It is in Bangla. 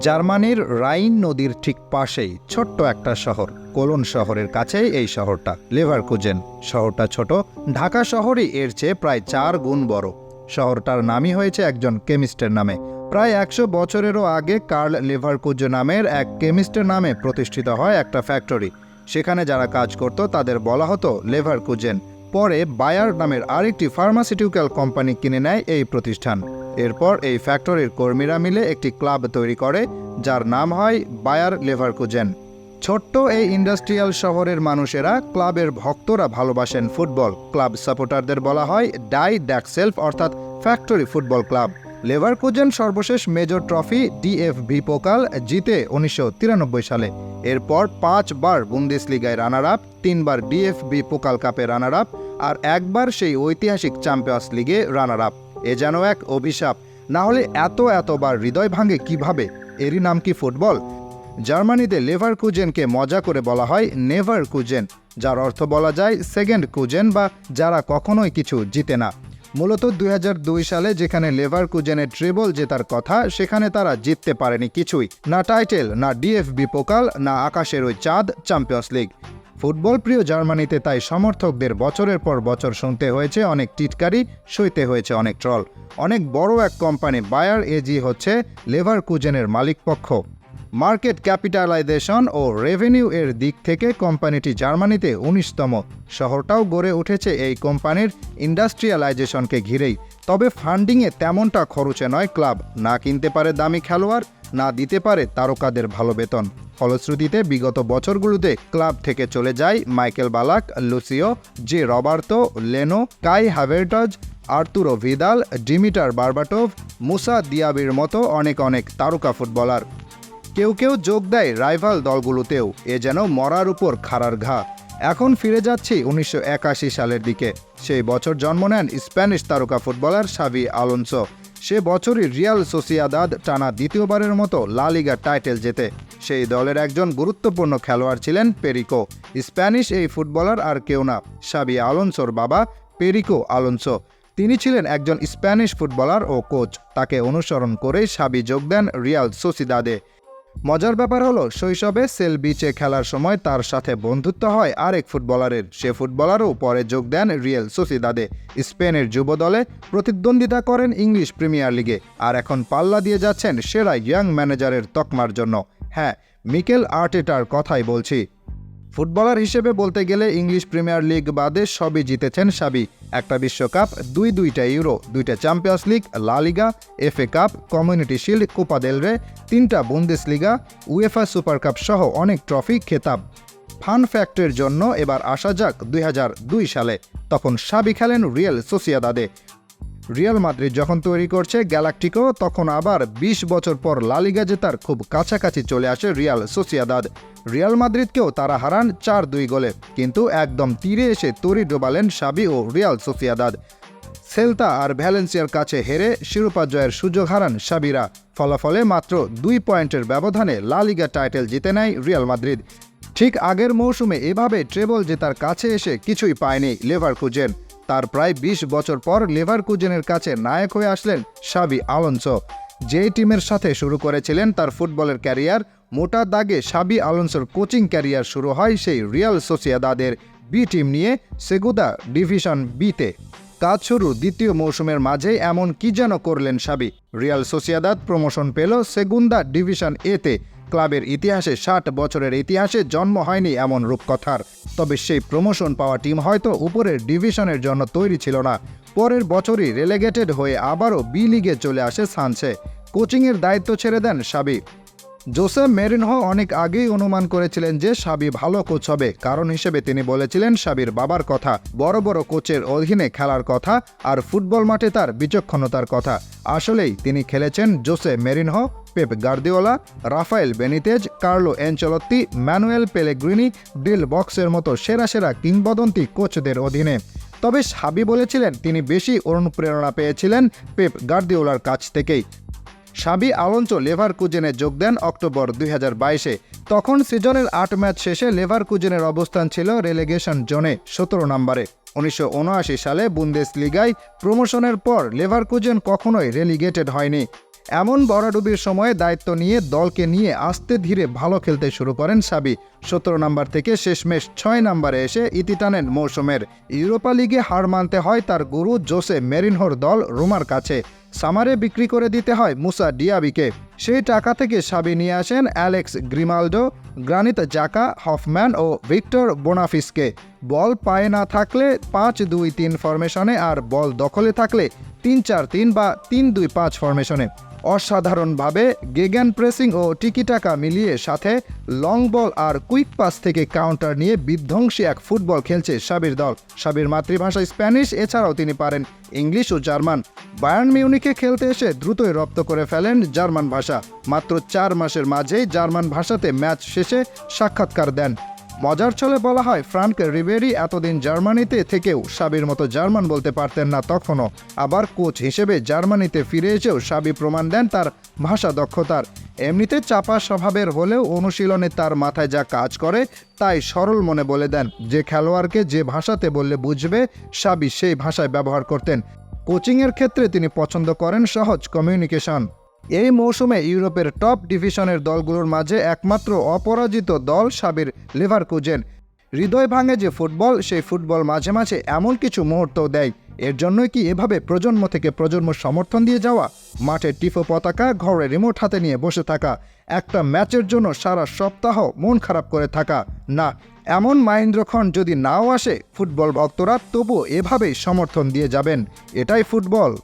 জার্মানির রাইন নদীর ঠিক পাশেই ছোট্ট একটা শহর, কোলন শহরের কাছেই এই শহরটা। লেভারকুজেন শহরটা ছোট, ঢাকা শহরই এর চেয়ে প্রায় চার গুণ বড়। শহরটার নামই হয়েছে একজন কেমিস্টের নামে। প্রায় একশো বছরেরও আগে কার্ল লেভারকুজ নামের এক কেমিস্টের নামে প্রতিষ্ঠিত হয় একটা ফ্যাক্টরি। সেখানে যারা কাজ করত, তাদের বলা হতো লেভারকুজেন। পরে বায়ার নামের আরেকটি ফার্মাসিউটিক্যাল কোম্পানি কিনে নেয় এই প্রতিষ্ঠান। এরপর এই ফ্যাক্টরির কর্মীরা মিলে একটি ক্লাব তৈরি করে, যার নাম হয় বায়ার লেভারকুজেন। ছোট্ট এই ইন্ডাস্ট্রিয়াল শহরের মানুষেরা ক্লাবের ভক্তরা ভালোবাসেন ফুটবল। ক্লাব সাপোর্টারদের বলা হয় ডাই ড্যাকসেলফ অর্থাৎ ফ্যাক্টরি ফুটবল ক্লাব। লেভারকুজেন সর্বশেষ মেজর ট্রফি ডিএফভি পোকাল জিতে উনিশশো তিরানব্বই সালে। এরপর পাঁচবার বুন্দেসলিগায় রানার আপ তিনবার ডিএফবি পোকাল কাপে রানার আপ আর একবার সেই ঐতিহাসিক চ্যাম্পিয়ন্স লিগে রানার আপ এ যেন এক অভিশাপ। না হলে এত এতবার হৃদয় ভাঙে কীভাবে? এরই নাম কি ফুটবল? জার্মানিতে লেভার কুজেনকে মজা করে বলা হয় নেভার কুজেন যার অর্থ বলা যায় সেকেন্ড কুজেন বা যারা কখনোই কিছু জিতে না। মূলত দুই হাজার দুই সালে যেখানে লেভার কুজেনের ট্রেবল জেতার কথা, সেখানে তারা জিততে পারেনি কিছুই। না টাইটেল, না ডিএফবি পোকাল, না আকাশের ওই চাঁদ, চ্যাম্পিয়ন্স লিগ। ফুটবল প্রিয় জার্মানিতে তাই সমর্থকদের বছরের পর বছর শুনতে হয়েছে অনেক টিটকারি, সইতে হয়েছে অনেক ট্রল। অনেক বড় এক কোম্পানি বায়ার এজি হচ্ছে লেভার কুজেনের মালিকপক্ষ। মার্কেট ক্যাপিটালাইজেশন ও রেভিনিউ এর দিক থেকে কোম্পানিটি জার্মানিতে উনিশতম। শহরটাও গড়ে উঠেছে এই কোম্পানির ইন্ডাস্ট্রিয়ালাইজেশনকে ঘিরেই। তবে ফান্ডিংয়ে তেমনটা খরচে নয় ক্লাব। না কিনতে পারে দামি খেলোয়াড় না দিতে পারে তারকাদের ভালো বেতন। ফলশ্রুতিতে বিগত বছরগুলোতে ক্লাব থেকে চলে যায় Michael Ballack, Lucio, Ze Roberto, Leno, Kai Havertz Arturo Vidal, Dimitar Berbatov, Moussa দিয়াবির মতো অনেক অনেক তারকা ফুটবলার। কেউ কেউ যোগ দেয় রাইভাল দলগুলোতেও, এ যেন মরার উপর খাড়ার ঘা। এখন ফিরে যাচ্ছি উনিশশো একাশি সালের দিকে। সেই বছর জন্ম নেন স্প্যানিশ তারকা ফুটবলার সাবি আলোনসো। সে বছরই রিয়াল সোসিয়াদাদ টানা দ্বিতীয়বারের মতো লা লিগা টাইটেল জেতে। সেই দলের একজন গুরুত্বপূর্ণ খেলোয়াড় ছিলেন পেরিকো। স্প্যানিশ এই ফুটবলার আর কেউ না। সাবি আলোনসোর বাবা পেরিকো আলোনসো। তিনি ছিলেন একজন স্প্যানিশ ফুটবলার ও কোচ। তাকে অনুসরণ করে সাবি যোগ দেন রিয়াল সোসিদাদে। মজার ব্যাপার হলো, শৈশবে সেল বিচে খেলার সময় তার সাথে বন্ধুত্ব হয় আরেক ফুটবলারের। সে ফুটবলারও পরে যোগ দেন রিয়েল সোসিদাদে। স্পেনের যুব দলে প্রতিদ্বন্দ্বিতা করেন ইংলিশ প্রিমিয়ার লিগে আর এখন পাল্লা দিয়ে যাচ্ছেন সেরা ইয়াং ম্যানেজারের তকমার জন্য। হ্যাঁ মিকেল আর্টেটার কথাই বলছি। ফুটবলার হিসেবে বলতে গেলে ইংলিশ প্রিমিয়ার লিগ বাদে সবই জিতেছেন সাবি। একটা বিশ্বকাপ, দুই দুইটা ইউরো, দুইটা Champions League, La Liga, FA Cup, Community Shield, Copa del Rey, তিনটা Bundesliga UEFA super cup সহ অনেক ট্রফি খেতাব। ফান ফ্যাক্টের জন্য এবার আসা যাক দুই হাজার দুই সালে। তখন সাবি খেলেন রিয়েল সোসিয়াদাদে। রিয়াল মাদ্রিদ যখন তৈরি করছে গ্যালাকটিকো, তখন আবার ২০ বছর পর লালিগা জেতার খুব কাছাকাছি চলে আসে রিয়াল সোসিয়াদাদ। রিয়াল মাদ্রিদকেও তারা হারান চার দুই গোলে, কিন্তু একদম তীরে এসে তরি ডোবালেন সাবি ও রিয়াল সোসিয়াদাদ। সেলতা আর ভ্যালেন্সিয়ার কাছে হেরে শিরোপা জয়ের সুযোগ হারান সাবিরা। ফলাফলে মাত্র দুই পয়েন্টের ব্যবধানে লালিগা টাইটেল জিতে নেয় রিয়াল মাদ্রিদ। ঠিক আগের মৌসুমে এভাবে ট্রেবল জেতার কাছে এসে কিছুই পায়নি লেভার লেভারকুজেন তার প্রায় ২০ বছর পর লেভারকুজেনের কাছে নায়ক হয়ে আসলেন সাবি আলোনসো। যে টিমের সাথে শুরু করেছিলেন তার ফুটবলের ক্যারিয়ার, মোটা দাগে সাবি আলোনসোর কোচিং ক্যারিয়ার শুরু হয় সেই রিয়াল সোসিয়াদাদের বি টিম নিয়ে সেগুদা ডিভিশন বিতে। কাজ শুরু দ্বিতীয় মৌসুমের মাঝে এমন কি যেন করলেন সাবি রিয়াল সোসিয়াদাদ প্রমোশন পেল সেগুন্দা ডিভিশন এতে ক্লাবের ইতিহাসে ষাট বছরের ইতিহাসে জন্ম হয়নি এমন রূপকথার। তবে সেই প্রমোশন পাওয়া টিম হয়তো উপরের ডিভিশনের জন্য তৈরি ছিল না। পরের বছরই রেলেগেটেড হয়ে আবারও বি লিগে চলে আসে সানসে কোচিংয়ের দায়িত্ব ছেড়ে দেন সাবি জোসেফ মেরিনহো অনেক আগেই অনুমান করেছিলেন যে সাবি ভালো কোচ হবে। কারণ হিসেবে তিনি বলেছিলেন সাবির বাবার কথা, বড় বড় কোচের অধীনে খেলার কথা আর ফুটবল মাঠে তার বিচক্ষণতার কথা। আসলেই তিনি খেলেছেন Jose Mourinho, Pep Guardiola, Rafael Benitez, Carlo Ancelotti Manuel Pellegrini Del বক্সের মতো সেরা সেরা কিংবদন্তি কোচদের অধীনে। তবে সাবি বলেছিলেন তিনি বেশি অনুপ্রেরণা পেয়েছিলেন পেপ গার্দিওলার কাছ থেকেই। সাবি আলোঞ্চো লেভারকুজেনে যোগ দেন অক্টোবর দুই তখন সিজনের আট ম্যাচ শেষে লেভার কুজেনের অবস্থান ছিল রেলেগেশন জোনে সতেরো নম্বরে। উনিশশো উনআশি সালে বুন্দেস লিগায় প্রমোশনের পর লেভারকুজেন কখনোই রেলিগেটেড হয়নি। এমন বড়াডুবির সময়ে দায়িত্ব নিয়ে দলকে নিয়ে আস্তে ধীরে ভালো খেলতে শুরু করেন সাবি। সতেরো নম্বর থেকে শেষমেশ ছয় নম্বরে এসে ইতি টানেন মৌসুমের। ইউরোপা লিগে হার মানতে হয় তার গুরু জোসে মেরিনহোর দল রোমার কাছে। সামারে বিক্রি করে দিতে হয় মুসা ডিয়াবিকে। সেই টাকা থেকে সাবি নিয়ে আসেন Alex Grimaldo, Granit Xhaka, Hofmann ও ভিক্টর বোনাফিসকে। বল পায়ে না থাকলে পাঁচ দুই তিন ফরমেশনে আর বল দখলে থাকলে তিন চার তিন বা তিন দুই পাঁচ ফরমেশনে। অসাধারণভাবে গেগ্যান প্রেসিং ও টিকিটাকা মিলিয়ে সাথে লং বল আর কুইক পাস থেকে কাউন্টার নিয়ে বিধ্বংসী এক ফুটবল খেলছে সাবির দল। সাবির মাতৃভাষা স্প্যানিশ, এছাড়াও তিনি পারেন ইংলিশ ও জার্মান। বায়ার্ন মিউনিকে খেলতে এসে দ্রুতই রপ্ত করে ফেলেন জার্মান ভাষা। মাত্র চার মাসের মাঝেই জার্মান ভাষাতে ম্যাচ শেষে সাক্ষাৎকার দেন। মজার ছলে বলা হয়, ফ্রাঙ্ক রিবেরি এতদিন জার্মানিতে থেকেও সাবির মতো জার্মান বলতে পারতেন না তখনও। আবার কোচ হিসেবে জার্মানিতে ফিরে এসেও সাবি প্রমাণ দেন তার ভাষা দক্ষতার। এমনিতে চাপা স্বভাবের হলেও অনুশীলনে তার মাথায় যা কাজ করে, তাই সরল মনে বলে দেন, যে খেলোয়াড়কে যে ভাষাতে বললে বুঝবে, সাবি সেই ভাষায় ব্যবহার করতেন। কোচিংয়ের ক্ষেত্রে তিনি পছন্দ করেন সহজ কমিউনিকেশন। এই মৌসুমে ইউরোপের টপ ডিভিশনের দলগুলোর মাঝে একমাত্র অপরাজিত দল সাবির লিভারকুজেন। হৃদয় ভাঙে যে ফুটবল, সেই ফুটবল মাঝে মাঝে এমন কিছু মুহূর্তও দেয়। এর জন্যই কি এভাবে প্রজন্ম থেকে প্রজন্ম সমর্থন দিয়ে যাওয়া, মাঠে টিফো পতাকা, ঘরে রিমোট হাতে নিয়ে বসে থাকা, একটা ম্যাচের জন্য সারা সপ্তাহ মন খারাপ করে থাকা? না, এমন মাহেন্দ্রক্ষণ যদি নাও আসে, ফুটবল ভক্তরা তবুও এভাবেই সমর্থন দিয়ে যাবেন। এটাই ফুটবল।